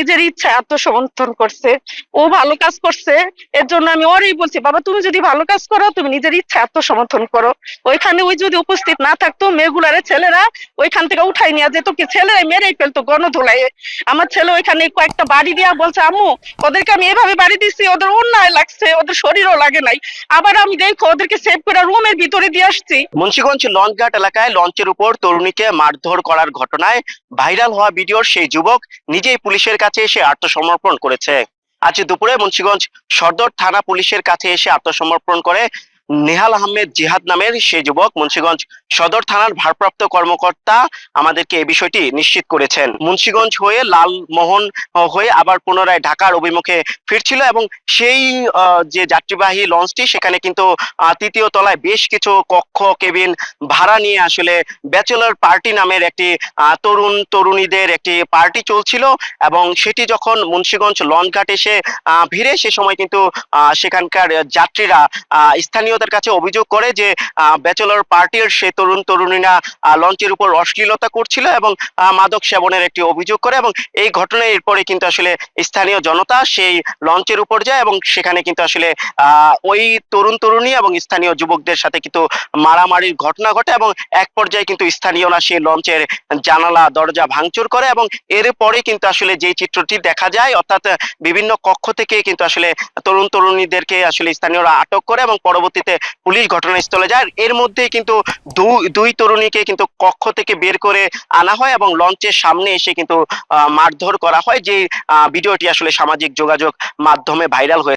নিজের ইচ্ছা আত্মসমর্থন করছে। ও ভালো কাজ করছে, এর জন্য আমি ওরই বলছি, বাবা, তুমি যদি ভালো কাজ করো, তুমি নিজের ইচ্ছা আত্মসমর্থন করো। ওইখানে ওই যদি উপস্থিত না থাকতো, মেয়েগুলারে ছেলেরা ওইখান থেকে উঠাই নিয়ে যেত, কি ছেলেরা মেরেই ফেলতো গণধোলায় আমার ছেলে ওইখানে কয়েকটা বাড়ি দিয়া বলছে, আম্মু, ওদেরকে আমি এভাবে বাড়ি দিচ্ছি ওদের অন্যায় লাগছে, ওদের শরীরও লাগে নাই। আবার আমি দেখো, ওদেরকে সেভ করে রুমের ভিতরে দিয়ে আসছি। মুন্সিগঞ্জ লঞ্চঘাট এলাকায় লঞ্চের উপর তরুণীকে মারধর করার ঘটনায় ভাইরাল হওয়া ভিডিওর সেই যুবক নিজেই পুলিশের কাছে এসে আত্মসমর্পণ করেছে। আজ দুপুরে মুন্সিগঞ্জ সদর থানা পুলিশের কাছে এসে আত্মসমর্পণ করে নেহাল আহমেদ জিহাদ নামের সেই যুবক মুন্সিগঞ্জ সদর থানার ভারপ্রাপ্ত কর্মকর্তা আমাদেরকে এই বিষয়টি নিশ্চিত করেছেন। মুন্সিগঞ্জ হয়ে লালমোহন হয়ে আবার পুনরায় ঢাকার অভিমুখে ফিরছিল এবং সেই যে যাত্রীবাহী লঞ্চটি সেখানে কিন্তু তৃতীয় তলায় বেশ কিছু কক্ষ কেবিন ভাড়া নিয়ে আসলে ব্যাচেলর পার্টি নামের একটি তরুণ তরুণীদের একটি পার্টি চলছিল এবং সেটি যখন মুন্সিগঞ্জ লঞ্চঘাট এসে আহ, ভিড়ে সে সময় কিন্তু সেখানকার যাত্রীরা আহ, স্থানীয়দের কাছে অভিযোগ করে যে ব্যাচেলর পার্টির সে তরুণ তরুণীরা লঞ্চের উপর অশ্লীলতা করছিল এবং মাদক সেবনের একটি অভিযোগ করে এবং এই ঘটনায় এরপরে কিন্তু আসলে স্থানীয় জনতা সেই লঞ্চের উপর যায় এবং সেখানে কিন্তু আসলে ওই তরুণ তরুণী এবং স্থানীয় যুবকদের সাথে কিন্তু মারামারির ঘটনা ঘটে এবং এক পর্যায়ে কিন্তু স্থানীয়রা সেই লঞ্চের জানালা, দরজা ভাঙচুর করে এবং এর পরে কিন্তু আসলে যে চিত্রটি দেখা যায়, অর্থাৎ বিভিন্ন কক্ষ থেকে কিন্তু আসলে তরুণ তরুণীদেরকে আসলে স্থানীয়রা আটক করে এবং পরবর্তীতে পুলিশ ঘটনাস্থলে যায়। এর মধ্যেই কিন্তু দুই তরুণীকে কিন্তু কক্ষ থেকে বের করে আনা হয় এবং লঞ্চের সামনে এসে কিন্তু মারধর করা হয়। যে ভিডিওটি আসলে সামাজিক যোগাযোগ মাধ্যমে ভাইরাল হয়ে